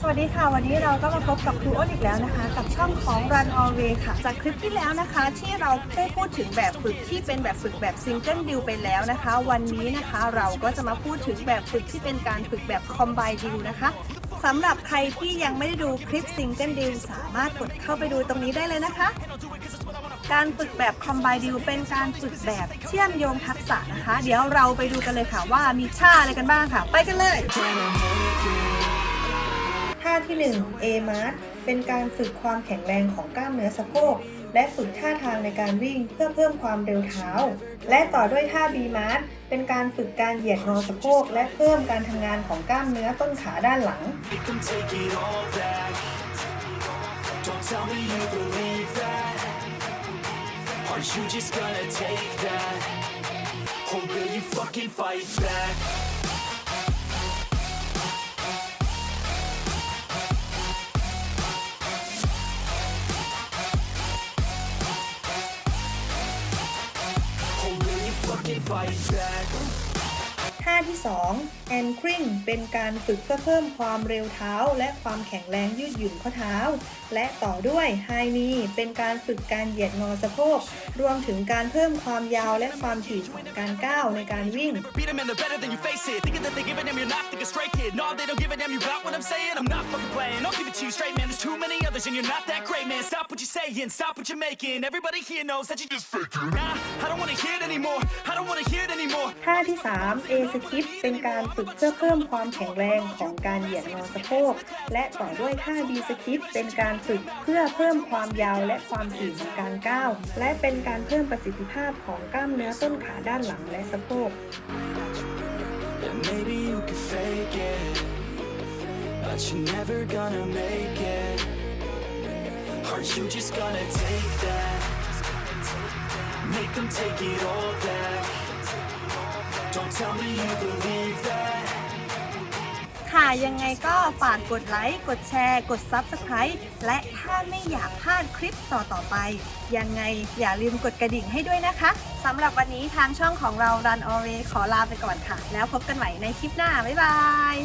สวัสดีค่ะ วันนี้เราก็มาพบกับครูอ้นอีกแล้วนะคะ กับช่องของ Run All Way ค่ะ จากคลิปที่แล้วนะคะ ที่เราได้พูดถึงแบบฝึกที่เป็นแบบฝึกแบบซิงเกิลดิวไปแล้วนะคะ วันนี้นะคะเราก็จะมาพูดถึงแบบฝึกที่เป็นการฝึกแบบคอมไบดิวนะคะสำหรับใครที่ยังไม่ได้ดูคลิปซิงเกิลดิวสามารถกดเข้าไปดูตรงนี้ได้เลยนะคะการฝึกแบบคอมไบดิวเป็นการฝึกแบบเชื่อมโยงทักษะนะคะ เดี๋ยวเราไปดูกันเลยค่ะว่ามีท่าอะไรกันบ้างค่ะ ไปกันเลย ท่าที่ 1 A m a r เป็นการฝึกความแข็งแรงของกล้ามเนื้อสะโพก และฝึกท่าทางในการวิ่งเพื่อเพิ่มความเร็วเท้า และต่อด้วยท่า B m a r เป็นการฝึกการเหยียดงอสะโพก และเพิ่มการทำงานของกล้ามเนื้อต้นขาด้านหลัง Are you just gonna take that? Or will you fucking fight back? ท่าที่ 2 anchoring เป็นการฝึกเพื่อเพิ่มความเร็วเท้า และความแข็งแรงยืดหยุ่นข้อเท้า และต่อด้วย high knee เป็นการฝึกการเหยียดงอสะโพก รวมถึงการเพิ่มความยาวและความถี่ของการก้าวในการวิ่ง Beat them and they're better than you face it. Thinking that they give a damn, you're not thinking straight, kid. No, they don't give a damn, you got what I'm saying? I'm not fucking playing. I'll give it to you straight, man. There's too many others and you're not that great, man. Stop what you're saying, stop what you're making. Everybody here knows that you just faking. Nah, I don't wanna hear it anymore. I don't wanna hear it anymore. ท่าที่ 3 A skip เป็นการฝึกเพื่อเพิ่มความแข็งแรงของการเหยียดงอสะโพก และต่อด้วยท่า B skip เป็นการฝึกเพื่อเพิ่มความยาวและความถี่ของการก้าว และเป็นการเพิ่มประสิทธิภาพของกล้ามเนื้อต้นขาด้านหลังและสะโพก And maybe you could fake it, but you're never gonna make it. Are you just gonna take that? Make them take it all back. Don't tell me you believe that. ค่ะยังไงก็ฝากกดไลค์ กดแชร์ กด Subscribe และถ้าไม่อยากพลาดคลิปต่อต่อไป ยังไงอย่าลืมกดกระดิ่งให้ด้วยนะคะสำหรับวันนี้ทางช่องของเรา Run Away ขอลาไปก่อนค่ะ แล้วพบกันใหม่ในคลิปหน้า บ๊ายบาย